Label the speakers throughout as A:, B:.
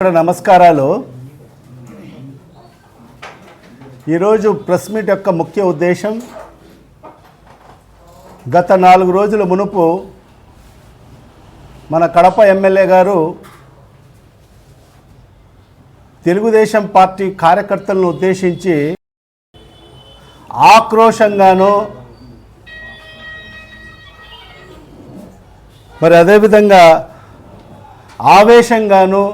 A: ఇక్కడ నమస్కారాలు. ఈరోజు ప్రెస్ మీట్ యొక్క ముఖ్య ఉద్దేశం గత నాలుగు రోజుల మునుపు మన కడప ఎమ్మెల్యే గారు తెలుగుదేశం పార్టీ కార్యకర్తలను ఉద్దేశించి ఆక్రోషంగానో మరి అదేవిధంగా ఆవేశంగాను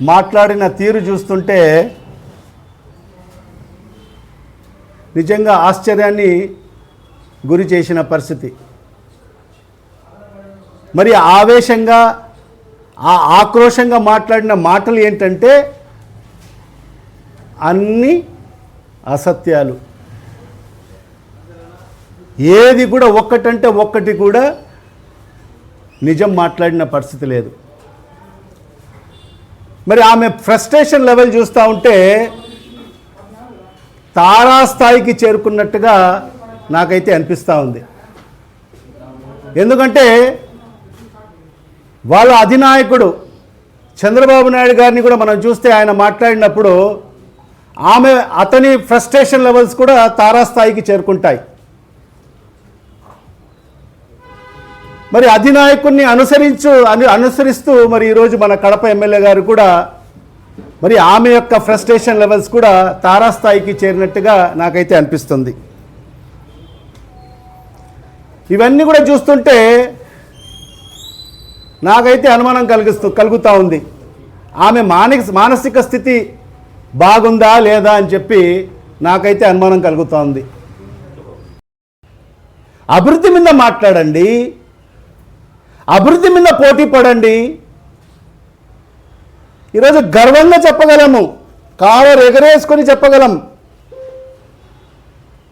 A: మాట్లాడిన తీరు చూస్తుంటే నిజంగా ఆశ్చర్యాన్ని గురి చేసిన పరిస్థితి. మరి ఆవేశంగా ఆ ఆక్రోషంగా మాట్లాడిన మాటలు ఏంటంటే అన్ని అసత్యాలు. ఏది కూడా ఒక్కటంటే ఒక్కటి కూడా నిజం మాట్లాడిన పరిస్థితి లేదు. మరి ఆమె ఫ్రస్ట్రేషన్ లెవెల్ చూస్తూ ఉంటే తారాస్థాయికి చేరుకున్నట్టుగా నాకైతే అనిపిస్తూ ఉంది. ఎందుకంటే వాళ్ళ అధినాయకుడు చంద్రబాబు నాయుడు గారిని కూడా మనం చూస్తే ఆయన మాట్లాడినప్పుడు ఆమె అతని ఫ్రస్ట్రేషన్ లెవెల్స్ కూడా తారాస్థాయికి చేరుకుంటాయి. మరి అధినాయకుడిని అనుసరించు అను అనుసరిస్తూ మరి ఈరోజు మన కడప ఎమ్మెల్యే గారు కూడా మరి ఆమె యొక్క ఫ్రస్ట్రేషన్ లెవెల్స్ కూడా తారాస్థాయికి చేరినట్టుగా నాకైతే అనిపిస్తుంది. ఇవన్నీ కూడా చూస్తుంటే నాకైతే అనుమానం కలిగిస్తూ కలుగుతూ ఉంది. ఆమె మానసిక మానసిక స్థితి బాగుందా లేదా అని చెప్పి నాకైతే అనుమానం కలుగుతూ ఉంది. అభివృద్ధి మీద మాట్లాడండి. అభివృద్ధి మీద పోటీ పడండి. ఈరోజు గర్వంగా చెప్పగలము కాలర్ ఎగరేసుకొని చెప్పగలం.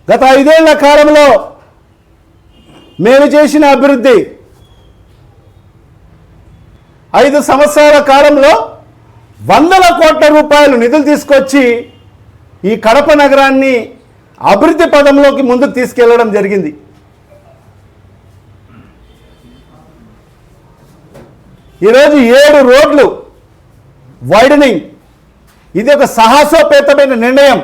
A: గత ఐదేళ్ళ కాలంలో మేము చేసిన అభివృద్ధి ఐదు సంవత్సరాల కాలంలో వందల కోట్ల రూపాయలు నిధులు తీసుకొచ్చి ఈ కడప నగరాన్ని అభివృద్ధి పదంలోకి ముందుకు తీసుకెళ్ళడం జరిగింది. ఈరోజు ఏడు రోడ్లు వైడనింగ్. ఇది ఒక సాహసోపేతమైన నిర్ణయం.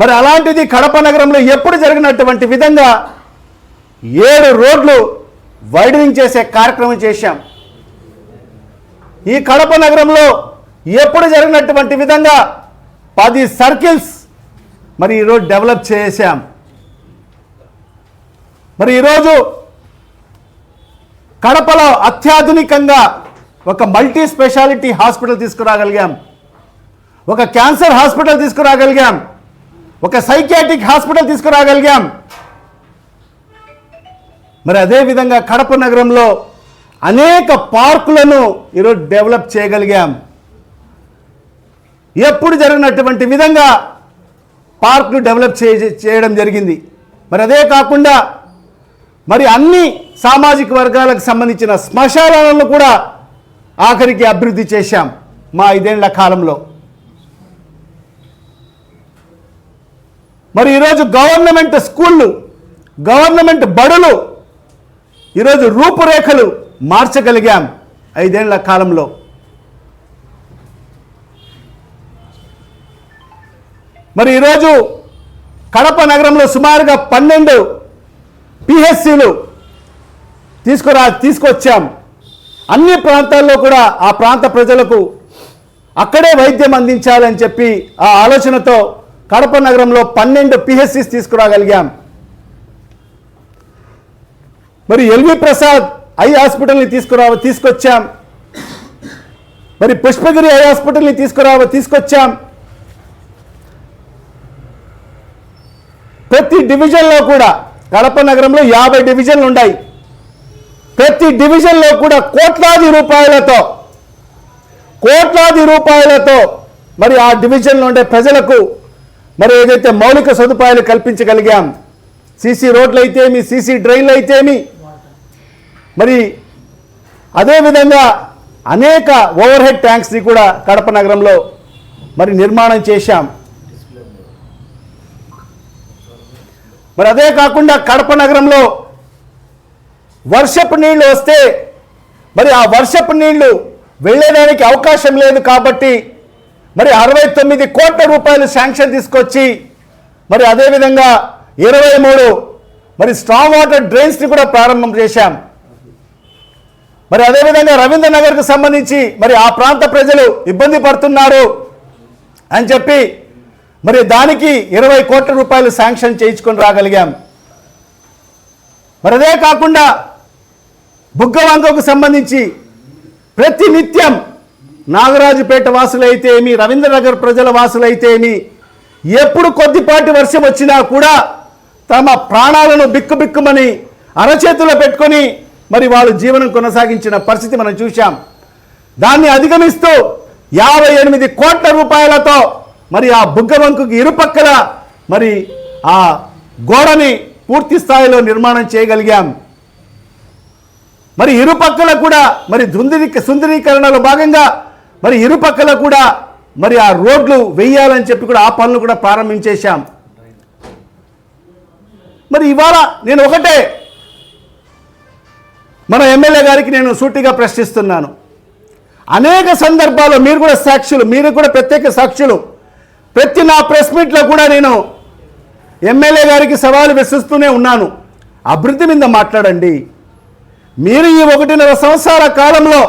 A: మరి అలాంటిది కడప నగరంలో ఎప్పుడు జరిగినటువంటి విధంగా ఏడు రోడ్లు వైడనింగ్ చేసే కార్యక్రమం చేశాం. ఈ కడప నగరంలో ఎప్పుడు జరిగినటువంటి విధంగా పది సర్కిల్స్ మరి ఈరోజు డెవలప్ చేశాం. మరి ఈరోజు కడపలో అత్యాధునికంగా ఒక మల్టీ స్పెషాలిటీ హాస్పిటల్ తీసుకురాగలిగాం. ఒక క్యాన్సర్ హాస్పిటల్ తీసుకురాగలిగాం. ఒక సైకియాట్రిక్ హాస్పిటల్ తీసుకురాగలిగాం. మరి అదేవిధంగా కడప నగరంలో అనేక పార్కులను ఈరోజు డెవలప్ చేయగలిగాం. ఎప్పుడు జరిగినటువంటి విధంగా పార్కులు డెవలప్ చే చేయడం జరిగింది. మరి అదే కాకుండా మరి అన్ని సామాజిక వర్గాలకు సంబంధించిన శ్మశానాలను కూడా ఆఖరికి అభివృద్ధి చేశాం మా ఐదేళ్ళ కాలంలో. మరి ఈరోజు గవర్నమెంట్ స్కూళ్ళు గవర్నమెంట్ బడులు ఈరోజు రూపురేఖలు మార్చగలిగాం ఐదేళ్ళ కాలంలో. మరి ఈరోజు కడప నగరంలో సుమారుగా పన్నెండు పిహెచ్సిలు తీసుకురా తీసుకొచ్చాం. అన్ని ప్రాంతాల్లో కూడా ఆ ప్రాంత ప్రజలకు అక్కడే వైద్యం అందించాలని చెప్పి ఆ ఆలోచనతో కడప నగరంలో పన్నెండు పిహెచ్సిస్ తీసుకురాగలిగాం. మరి ఎల్వి ప్రసాద్ ఐ హాస్పిటల్ని తీసుకురా తీసుకొచ్చాం. మరి పుష్పగిరి ఐ హాస్పిటల్ని తీసుకురా తీసుకొచ్చాం. ప్రతి డివిజన్లో కూడా కడప నగరంలో యాభై డివిజన్లు ఉన్నాయి ప్రతి డివిజన్లో కూడా కోట్లాది రూపాయలతో కోట్లాది రూపాయలతో మరి ఆ డివిజన్లో ఉండే ప్రజలకు మరి ఏదైతే మౌలిక సదుపాయాలు కల్పించగలిగాం సీసీ రోడ్లు అయితేమి సీసీ డ్రైన్లు అయితేమి మరి అదేవిధంగా అనేక ఓవర్ హెడ్ ట్యాంక్స్ని కూడా కడప నగరంలో మరి నిర్మాణం చేశాం. మరి అదే కాకుండా కడప నగరంలో వర్షపు నీళ్ళు వస్తే మరి ఆ వర్షపు నీళ్ళు వెళ్ళడానికి అవకాశం లేదు కాబట్టి మరి అరవై తొమ్మిది కోట్ల రూపాయలు శాంక్షన్ తీసుకొచ్చి మరి అదేవిధంగా ఇరవై మూడు మరి స్ట్రాంగ్ వాటర్ డ్రైన్స్ని కూడా ప్రారంభం చేశాం. మరి అదేవిధంగా రవీంద్రనగర్కు సంబంధించి మరి ఆ ప్రాంత ప్రజలు ఇబ్బంది పడుతున్నారు అని చెప్పి మరి దానికి ఇరవై కోట్ల రూపాయలు శాంక్షన్ చేయించుకొని రాగలిగాం. మరి అదే కాకుండా బుగ్గవంకకు సంబంధించి ప్రతి నిత్యం నాగరాజుపేట వాసులైతేమి రవీంద్రనగర్ ప్రజల వాసులైతేమి ఎప్పుడు కొద్దిపాటి వర్షం వచ్చినా కూడా తమ ప్రాణాలను బిక్కుబిక్కుమని అరచేతులు పెట్టుకొని మరి వాళ్ళు జీవనం కొనసాగించిన పరిస్థితి మనం చూశాం. దాన్ని అధిగమిస్తూ యాభై ఎనిమిది కోట్ల రూపాయలతో మరి ఆ బుగ్గవంకుకి ఇరుపక్కల మరి ఆ గోడని పూర్తి స్థాయిలో నిర్మాణం చేయగలిగాం. మరి ఇరుపక్కల కూడా మరి దుందిరి సుందరీకరణలో భాగంగా మరి ఇరుపక్కల కూడా మరి ఆ రోడ్లు వెయ్యాలని చెప్పి కూడా ఆ పనులు కూడా ప్రారంభించేశాం. మరి ఇవాళ నేను ఒకటే మన ఎమ్మెల్యే గారికి నేను సూటిగా ప్రశ్నిస్తున్నాను. అనేక సందర్భాల్లో మీరు కూడా సాక్షులు మీరు కూడా ప్రత్యేక సాక్షులు. ప్రతి నా ప్రెస్ మీట్లో కూడా నేను ఎమ్మెల్యే గారికి సవాలు విసిస్తూనే ఉన్నాను. అభివృద్ధి మీద మాట్లాడండి. మీరు ఈ ఒకటిన్నర సంవత్సరాల కాలంలో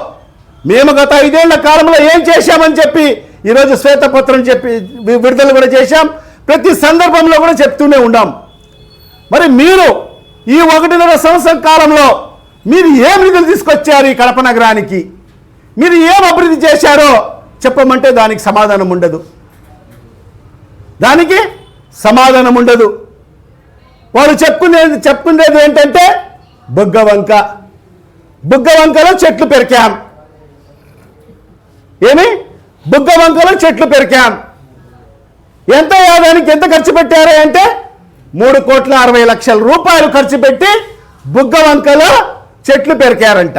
A: మేము గత ఐదేళ్ళ కాలంలో ఏం చేశామని చెప్పి ఈరోజు శ్వేతపత్రం చెప్పి విడుదల కూడా చేశాం. ప్రతి సందర్భంలో కూడా చెప్తూనే ఉన్నాం. మరి మీరు ఈ ఒకటిన్నర సంవత్సరం కాలంలో మీరు ఏం నిధులు తీసుకొచ్చారు ఈ కడప నగరానికి? మీరు ఏం అభివృద్ధి చేశారో చెప్పమంటే దానికి సమాధానం ఉండదు. దానికి సమాధానం ఉండదు. వాళ్ళు చెప్పుకునేది చెప్పుకునేది ఏంటంటే బొగ్గ వంక బుగ్గ వంకలో చెట్లు పెరికాం. ఏమి? బుగ్గ వంకలో చెట్లు పెరికాం. ఎంత దానికి ఎంత ఖర్చు పెట్టారు అంటే మూడు కోట్ల అరవై లక్షల రూపాయలు ఖర్చు పెట్టి బుగ్గ వంకలో చెట్లు పెరికారంట.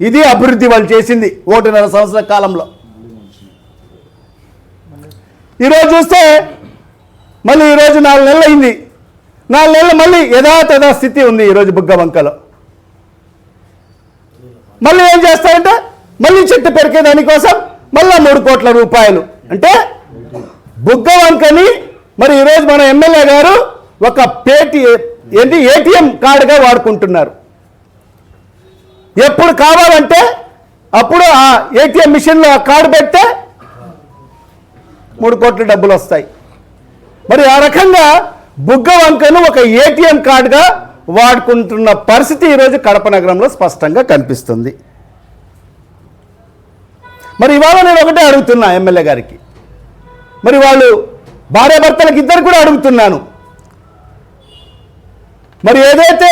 A: ఇది అభివృద్ధి వాళ్ళు చేసింది ఒకటిన్నర సంవత్సరాల కాలంలో. ఈరోజు చూస్తే మళ్ళీ ఈరోజు నాలుగు నెలలు అయింది నాలుగు నెలలు మళ్ళీ యథాతథా స్థితి ఉంది ఈరోజు బుగ్గ వంకలో మళ్ళీ ఏం చేస్తారంటే మళ్ళీ చెట్టు పెరికే దానికోసం మళ్ళీ మూడు కోట్ల రూపాయలు. అంటే బుగ్గ వంకని మరి ఈరోజు మన ఎమ్మెల్యే గారు ఒక పేటి ఏంటి ఏటీఎం కార్డుగా వాడుకుంటున్నారు. ఎప్పుడు కావాలంటే అప్పుడు ఆ ఏటీఎం మిషన్లో ఆ కార్డు పెడితే మూడు కోట్ల డబ్బులు వస్తాయి. మరి ఆ రకంగా బుగ్గ వంకను ఒక ఏటీఎం కార్డుగా వాడుకుంటున్న పరిస్థితి ఈరోజు కడప నగరంలో స్పష్టంగా కనిపిస్తుంది. మరి ఇవాళ నేను ఒకటే అడుగుతున్నా ఎమ్మెల్యే గారికి. మరి వాళ్ళు భార్యాభర్తలకు ఇద్దరు కూడా అడుగుతున్నాను. మరి ఏదైతే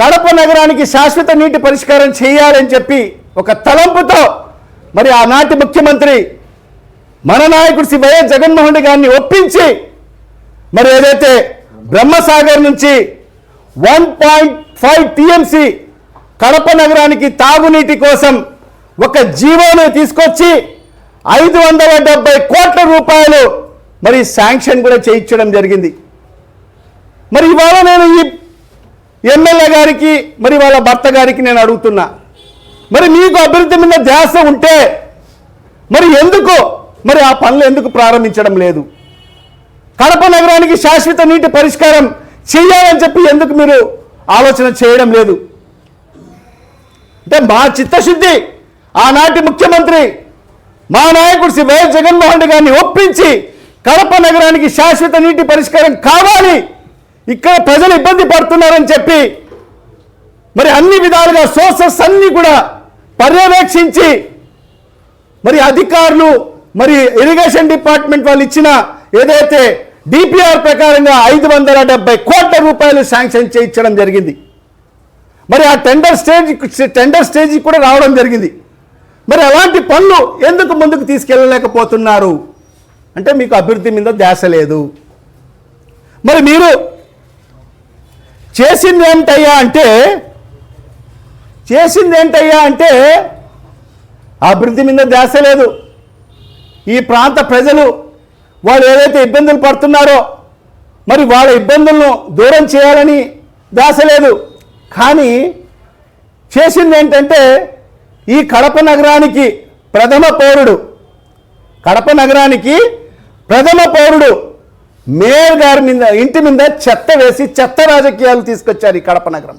A: కడప నగరానికి శాశ్వత నీటి పరిష్కారం చేయాలని చెప్పి ఒక తలంపుతో మరి ఆనాటి ముఖ్యమంత్రి మన నాయకుడు శ్రీ వైఎస్ జగన్మోహన్ రెడ్డి గారిని ఒప్పించి మరి ఏదైతే బ్రహ్మసాగర్ నుంచి one point five TMC Kadapa నగరానికి తాగునీటి కోసం ఒక జీవోను తీసుకొచ్చి ఐదు వందల డెబ్బై కోట్ల రూపాయలు మరి శాంక్షన్ కూడా చేయించడం జరిగింది. మరి ఇవాళ నేను ఈ ఎమ్మెల్యే గారికి మరి వాళ్ళ భర్త గారికి నేను అడుగుతున్నా. మరి మీకు అభివృద్ధి మీద ధ్యాస ఉంటే మరి ఎందుకు? మరి ఆ పనులు ఎందుకు ప్రారంభించడం లేదు? కడప నగరానికి శాశ్వత నీటి పరిష్కారం చేయాలని చెప్పి ఎందుకు మీరు ఆలోచన చేయడం లేదు? అంటే మా చిత్తశుద్ధి ఆనాటి ముఖ్యమంత్రి మా నాయకుడు శ్రీ వైఎస్ జగన్మోహన్ రెడ్డి గారిని ఒప్పించి కడప నగరానికి శాశ్వత నీటి పరిష్కారం కావాలి. ఇక్కడ ప్రజలు ఇబ్బంది పడుతున్నారని చెప్పి మరి అన్ని విధాలుగా సోర్సెస్ అన్ని కూడా పర్యవేక్షించి మరి అధికారులు మరి ఇరిగేషన్ డిపార్ట్మెంట్ వాళ్ళు ఇచ్చిన ఏదైతే డిపిఆర్ ప్రకారంగా ఐదు వందల డెబ్బై కోట్ల రూపాయలు శాంక్షన్ చేయించడం జరిగింది. మరి ఆ టెండర్ స్టేజ్ టెండర్ స్టేజ్కి కూడా రావడం జరిగింది. మరి అలాంటి పనులు ఎందుకు ముందుకు తీసుకెళ్ళలేకపోతున్నారు? అంటే మీకు అభివృద్ధి మీద ధ్యాస లేదు. మరి మీరు చేసింది ఏంటయ్యా అంటే చేసింది ఏంటయ్యా అంటే అభివృద్ధి మీద ధ్యాస లేదు. ఈ ప్రాంత ప్రజలు వాళ్ళు ఏదైతే ఇబ్బందులు పడుతున్నారో మరి వాళ్ళ ఇబ్బందులను దూరం చేయాలని దాసలేదు కానీ చేసింది ఏంటంటే ఈ కడప నగరానికి ప్రథమ పౌరుడు కడప నగరానికి ప్రథమ పౌరుడు మేయర్ గారి మీద ఇంటి మీద చెత్త వేసి చెత్త రాజకీయాలు తీసుకొచ్చారు ఈ కడప నగరం.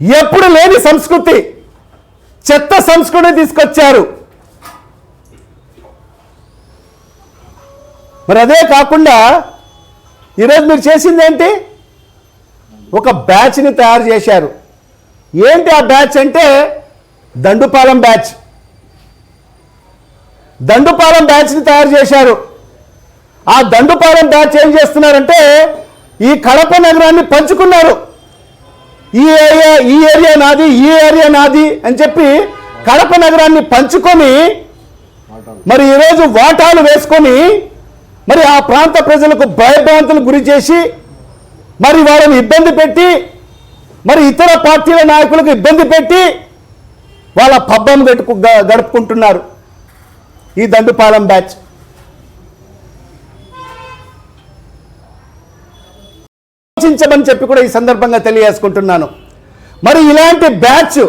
A: ఎప్పుడు లేని సంస్కృతి చెత్త సంస్కృతి తీసుకొచ్చారు. మరి అదే కాకుండా ఈరోజు మీరు చేసింది ఏంటి? ఒక బ్యాచ్ని తయారు చేశారు. ఏంటి ఆ బ్యాచ్ అంటే దండుపాలెం బ్యాచ్. దండుపాలెం బ్యాచ్ని తయారు చేశారు. ఆ దండుపాలెం బ్యాచ్ ఏం చేస్తున్నారంటే ఈ కడప నగరాన్ని పంచుకున్నారు. ఈ ఏరియా ఈ ఏరియా నాది ఈ ఏరియా నాది అని చెప్పి కడప నగరాన్ని పంచుకొని మరి ఈరోజు వాటాలు వేసుకొని మరి ఆ ప్రాంత ప్రజలకు భయభ్రాంతులు గురి చేసి మరి వాళ్ళని ఇబ్బంది పెట్టి మరి ఇతర పార్టీల నాయకులకు ఇబ్బంది పెట్టి వాళ్ళ పబ్బం గడుపు గడుపుకుంటున్నారు. ఈ దండుపాలెం బ్యాచ్. ఆలోచించమని చెప్పి కూడా ఈ సందర్భంగా తెలియజేసుకుంటున్నాను. మరి ఇలాంటి బ్యాచ్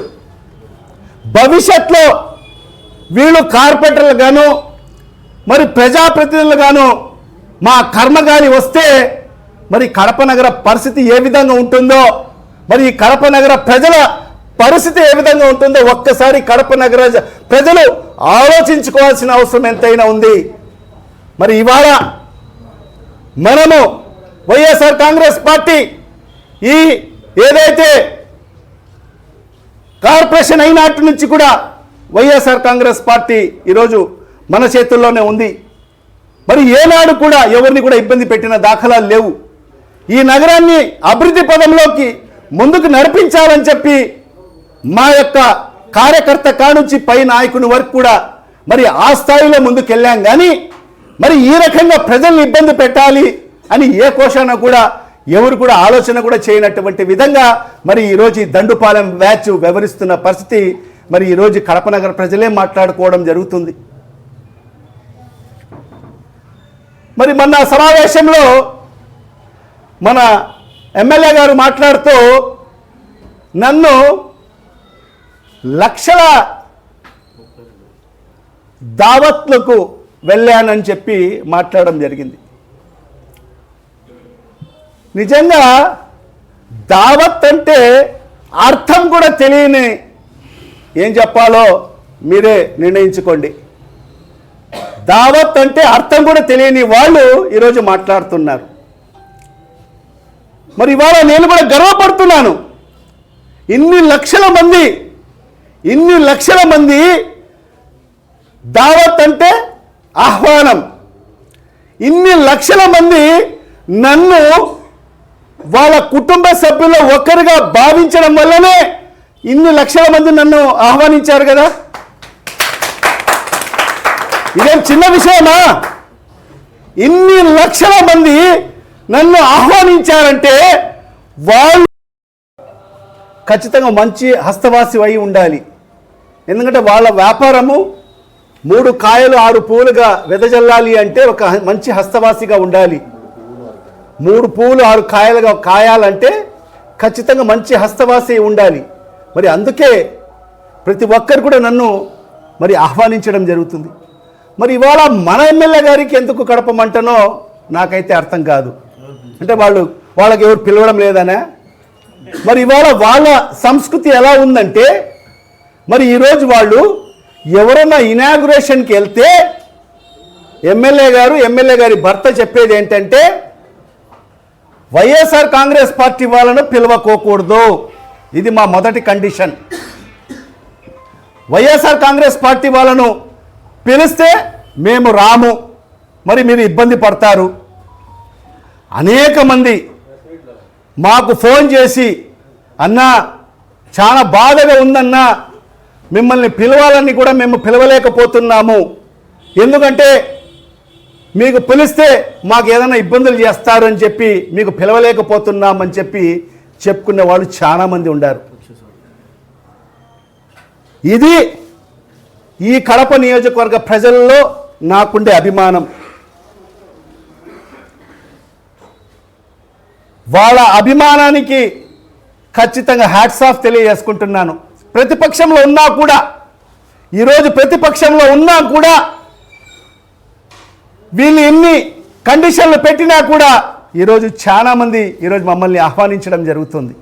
A: భవిష్యత్లో వీళ్ళు కార్పొరేటర్లు గాను మరి ప్రజాప్రతినిధులుగాను గాను మా కానీ వస్తే మరి కడప నగర పరిస్థితి ఏ విధంగా ఉంటుందో మరి ఈ కడప నగర ప్రజల పరిస్థితి ఏ విధంగా ఉంటుందో ఒక్కసారి కడప నగర ప్రజలు ఆలోచించుకోవాల్సిన అవసరం ఎంతైనా ఉంది. మరి ఇవాళ మనము వైఎస్ఆర్ కాంగ్రెస్ పార్టీ ఈ ఏదైతే కార్పొరేషన్ అయినట్టు నుంచి కూడా వైఎస్ఆర్ కాంగ్రెస్ పార్టీ ఈరోజు మన చేతుల్లోనే ఉంది. మరి ఏనాడు కూడా ఎవరిని కూడా ఇబ్బంది పెట్టిన దాఖలాలు లేవు. ఈ నగరాన్ని అభివృద్ధి పదంలోకి ముందుకు నడిపించాలని చెప్పి మా యొక్క కార్యకర్త కానుంచి పై నాయకుని వరకు కూడా మరి ఆ స్థాయిలో ముందుకెళ్ళాం. కానీ మరి ఈ రకంగా ప్రజల్ని ఇబ్బంది పెట్టాలి అని ఏ కోశాన కూడా ఎవరు కూడా ఆలోచన కూడా చేయనటువంటి విధంగా మరి ఈరోజు ఈ దండుపాలెం బ్యాచ్ వివరిస్తున్న పరిస్థితి మరి ఈరోజు కడప నగర ప్రజలే మాట్లాడుకోవడం జరుగుతుంది. మరి మొన్న సమావేశంలో మన ఎమ్మెల్యే గారు మాట్లాడుతూ నన్ను లక్షల దావత్లకు వెళ్ళానని చెప్పి మాట్లాడడం జరిగింది. నిజంగా దావత్ అంటే అర్థం కూడా తెలియని ఏం చెప్పాలో మీరే నిర్ణయించుకోండి. దావత్ అంటే అర్థం కూడా తెలియని వాళ్ళు ఈరోజు మాట్లాడుతున్నారు. మరి ఇవాళ నేను కూడా గర్వపడుతున్నాను. ఇన్ని లక్షల మంది ఇన్ని లక్షల మంది దావత్ అంటే ఆహ్వానం. ఇన్ని లక్షల మంది నన్ను వాళ్ళ కుటుంబ సభ్యుల్లో ఒకరిగా భావించడం వల్లనే ఇన్ని లక్షల మంది నన్ను ఆహ్వానించారు కదా? ఇదేం చిన్న విషయమా? ఇన్ని లక్షల మంది నన్ను ఆహ్వానించారంటే వాళ్ళు ఖచ్చితంగా మంచి హస్తవాసి అయి ఉండాలి. ఎందుకంటే వాళ్ళ వ్యాపారము మూడు కాయలు ఆరు పూలుగా వెదజల్లాలి అంటే ఒక మంచి హస్తవాసిగా ఉండాలి. మూడు పూలు ఆరు కాయలుగా కాయాలంటే ఖచ్చితంగా మంచి హస్తవాసి ఉండాలి. మరి అందుకే ప్రతి ఒక్కరు కూడా నన్ను మరి ఆహ్వానించడం జరుగుతుంది. మరి ఇవాళ మన ఎమ్మెల్యే గారికి ఎందుకు కడపమంటనో నాకైతే అర్థం కాదు. అంటే వాళ్ళు వాళ్ళకి ఎవరు పిలవడం లేదనే? మరి ఇవాళ వాళ్ళ సంస్కృతి ఎలా ఉందంటే మరి ఈరోజు వాళ్ళు ఎవరన్నా ఇనాగ్రేషన్కి వెళ్తే ఎమ్మెల్యే గారు ఎమ్మెల్యే గారి భర్త చెప్పేది ఏంటంటే వైఎస్ఆర్ కాంగ్రెస్ పార్టీ వాళ్ళను పిలవకోకూడదు. ఇది మా మొదటి కండిషన్. వైఎస్ఆర్ కాంగ్రెస్ పార్టీ వాళ్ళను పిలిస్తే మేము రాము. మరి మీరు ఇబ్బంది పడతారు. అనేక మంది మాకు ఫోన్ చేసి అన్నా చాలా బాధగా ఉందన్నా మిమ్మల్ని పిలవాలని కూడా మేము పిలవలేకపోతున్నాము. ఎందుకంటే మీకు పిలిస్తే మాకు ఏదైనా ఇబ్బందులు చేస్తారు అని చెప్పి మీకు పిలవలేకపోతున్నామని చెప్పి చెప్పుకునే వాళ్ళు చాలామంది ఉన్నారు ఇది ఈ కడప నియోజకవర్గ ప్రజల్లో నాకుండే అభిమానం. వాళ్ళ అభిమానానికి ఖచ్చితంగా హ్యాట్స్ ఆఫ్ తెలియజేసుకుంటున్నాను. ప్రతిపక్షంలో ఉన్నా కూడా ఈరోజు ప్రతిపక్షంలో ఉన్నా కూడా వీళ్ళు ఎన్ని కండిషన్లు పెట్టినా కూడా ఈరోజు చాలామంది ఈరోజు మమ్మల్ని ఆహ్వానించడం జరుగుతుంది.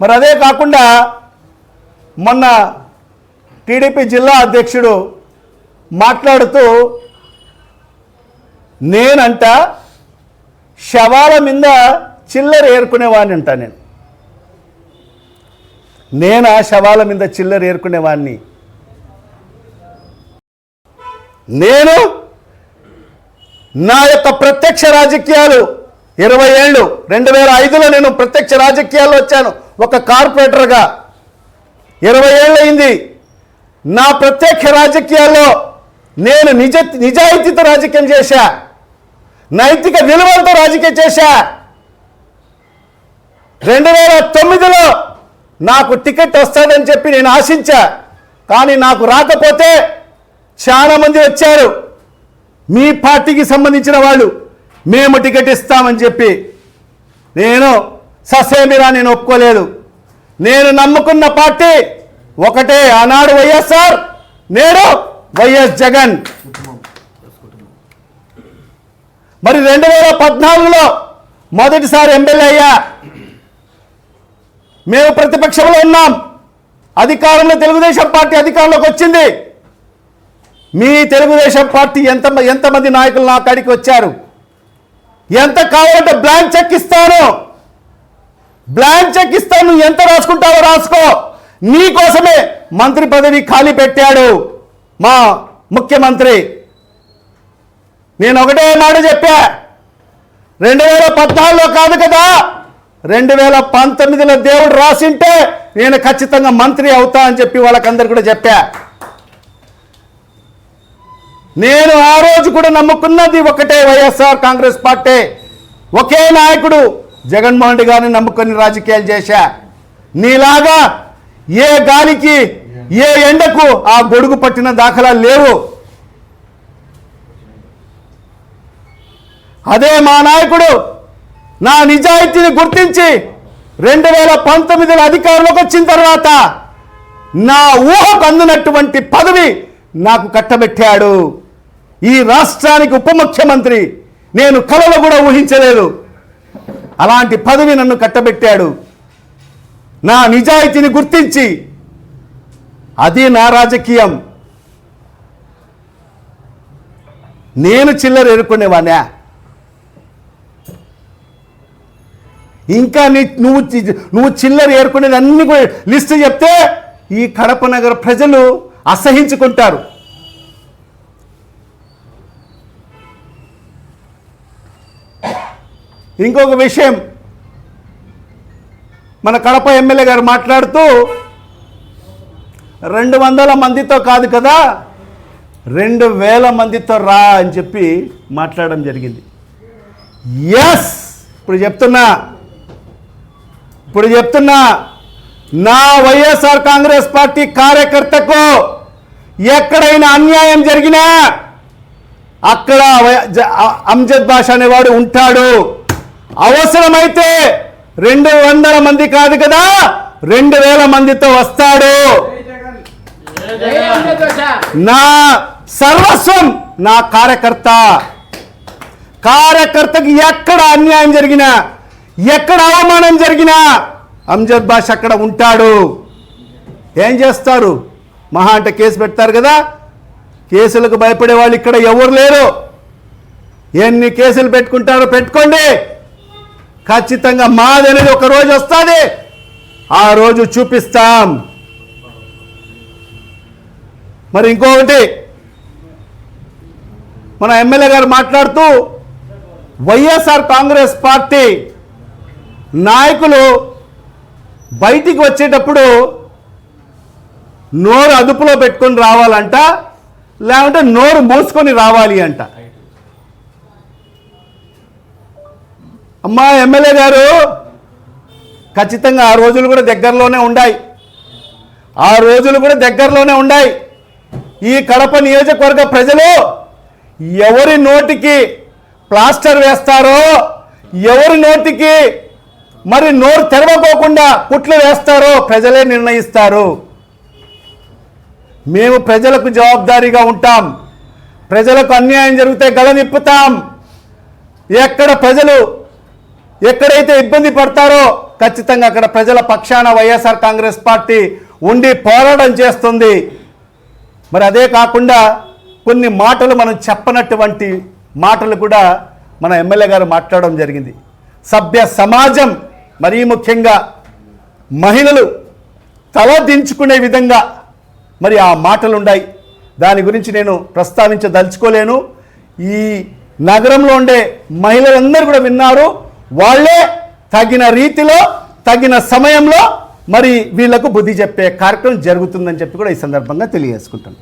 A: మరి అదే కాకుండా మొన్న టీడీపీ జిల్లా అధ్యక్షుడు మాట్లాడుతూ నేనంట శవాల మీద చిల్లర ఏరుకునేవాడిని అంట నేను. నేనా శవాల మీద చిల్లర ఏరుకునేవాడిని నేను నా యొక్క ప్రత్యక్ష రాజకీయాలు ఇరవై ఏళ్ళు రెండు వేల ఐదులో నేను ప్రత్యక్ష రాజకీయాల్లో వచ్చాను. ఒక కార్పొరేటర్గా. ఇరవై ఏళ్ళు అయింది నా ప్రత్యక్ష రాజకీయాల్లో నేను నిజ నిజాయితీతో రాజకీయం చేశా. నైతిక విలువలతో రాజకీయం చేశా. రెండు వేల తొమ్మిదిలో నాకు టికెట్ వస్తుందని చెప్పి నేను ఆశించా. కానీ నాకు రాకపోతే చాలామంది వచ్చారు. మీ పార్టీకి సంబంధించిన వాళ్ళు మేము టికెట్ ఇస్తామని చెప్పి. నేను ససేమిరా నేను ఒప్పుకోలేదు. నేను నమ్ముకున్న పార్టీ ఒకటే ఆనాడు వైఎస్ఆర్ నేడు వైఎస్ జగన్. మరి రెండు వేల పద్నాలుగులో మొదటిసారి ఎమ్మెల్యే అయ్యా. మేము ప్రతిపక్షంలో ఉన్నాం. అధికారంలో తెలుగుదేశం పార్టీ అధికారంలోకి వచ్చింది. మీ తెలుగుదేశం పార్టీ ఎంత ఎంతమంది నాయకులు నా కాడికి వచ్చారు? ఎంత కావాలంటే బ్లాంక్ చెక్ ఇస్తాను. బ్లాంక్ చెక్ ఇస్తాను నువ్వు ఎంత రాసుకుంటావో రాసుకో. నీ కోసమే మంత్రి పదవి ఖాళీ పెట్టాడు మా ముఖ్యమంత్రి. నేను ఒకటే మాట చెప్పా. రెండు వేల పద్నాలుగులో కాదు కదా రెండు వేల పంతొమ్మిదిలో దేవుడు రాసింటే నేను ఖచ్చితంగా మంత్రి అవుతా అని చెప్పి వాళ్ళకందరు కూడా చెప్పా. నేను ఆ రోజు కూడా నమ్ముకున్నది ఒకటే వైఎస్ఆర్ కాంగ్రెస్ పార్టీ. ఒకే నాయకుడు జగన్మోహన్ రెడ్డి గారిని నమ్ముకొని రాజకీయాలు చేశా. నీలాగా ఏ గాలికి ఏ ఎండకు ఆ గొడుగు పట్టిన దాఖలాలు లేవు. అదే మా నాయకుడు నా నిజాయితీని గుర్తించి రెండు వేల పంతొమ్మిదిలో అధికారంలోకి వచ్చిన తర్వాత నా ఊహకు అందినటువంటి పదవి నాకు కట్టబెట్టాడు. ఈ రాష్ట్రానికి ఉప ముఖ్యమంత్రి నేను కలలో కూడా ఊహించలేదు. అలాంటి పదవి నన్ను కట్టబెట్టాడు. నా నిజాయితీని గుర్తించి. అది నా రాజకీయం. నేను చిల్లర ఎరుకునేవాణ్ణా ఇంకా నీ నువ్వు నువ్వు చిల్లర ఏరుకునేది అన్ని లిస్ట్ చెప్తే ఈ కడప నగర ప్రజలు అసహించుకుంటారు. ఇంకొక విషయం. మన కడప ఎమ్మెల్యే గారు మాట్లాడుతూ రెండు వందల మందితో కాదు కదా రెండు వేల మందితో రా అని చెప్పి మాట్లాడడం జరిగింది. ఎస్ ఇప్పుడు చెప్తున్నా. ఇప్పుడు చెప్తున్నా. నా వైఎస్ఆర్ కాంగ్రెస్ పార్టీ కార్యకర్తకు ఎక్కడైనా అన్యాయం జరిగినా అక్కడ వై- జ- అంజద్ బాష్ అనేవాడు ఉంటాడు. అవసరమైతే రెండు వందల మంది కాదు కదా రెండు వేల మందితో వస్తాడు. నా సర్వస్వం నా కార్యకర్త. కార్యకర్తకి ఎక్కడ అన్యాయం జరిగినా ఎక్కడ అవమానం జరిగినా అంజద్ బాష్ అక్కడ ఉంటాడు. ఏం చేస్తారు? మహా అంటే కేసు పెడతారు కదా. కేసులకు భయపడే వాళ్ళు ఇక్కడ ఎవరు లేరు. ఎన్ని కేసులు పెట్టుకుంటారో పెట్టుకోండి. ఖచ్చితంగా మాది అనేది ఒక రోజు వస్తుంది. ఆ రోజు చూపిస్తాం. మరి ఇంకొకటి మన ఎమ్మెల్యే గారు మాట్లాడుతూ వైఎస్ఆర్ కాంగ్రెస్ పార్టీ నాయకులు బయటికి వచ్చేటప్పుడు నోరు అదుపులో పెట్టుకొని రావాలంట లేకుంటే నోరు మూసుకొని రావాలి అంట. అమ్మా ఎమ్మెల్యే గారు ఖచ్చితంగా ఆ రోజులు కూడా దగ్గరలోనే ఉన్నాయి ఆ రోజులు కూడా దగ్గరలోనే ఉన్నాయి ఈ కడప నియోజకవర్గ ప్రజలు ఎవరి నోటికి ప్లాస్టర్ వేస్తారో ఎవరి నోటికి మరి నోరు తెరవకోకుండా కుట్లు వేస్తారో ప్రజలే నిర్ణయిస్తారు. మేము ప్రజలకు జవాబుదారీగా ఉంటాం. ప్రజలకు అన్యాయం జరిగితే గళనిప్పుతాం ఎక్కడ ప్రజలు ఎక్కడైతే ఇబ్బంది పడతారో ఖచ్చితంగా అక్కడ ప్రజల పక్షాన వైఎస్ఆర్ కాంగ్రెస్ పార్టీ ఉండి పోరాటం చేస్తుంది. మరి అదే కాకుండా కొన్ని మాటలు మనం చెప్పనటువంటి మాటలు కూడా మన ఎమ్మెల్యే గారు మాట్లాడడం జరిగింది. సభ్య సమాజం మరీ ముఖ్యంగా మహిళలు తల దించుకునే విధంగా మరి ఆ మాటలు ఉన్నాయి దాని గురించి నేను ప్రస్తావించదలుచుకోలేను. ఈ నగరంలో ఉండే మహిళలందరూ కూడా విన్నారు. వాళ్ళే తగిన రీతిలో తగిన సమయంలో మరి వీళ్ళకు బుద్ధి చెప్పే కార్యక్రమం జరుగుతుందని చెప్పి కూడా ఈ సందర్భంగా తెలియజేసుకుంటాను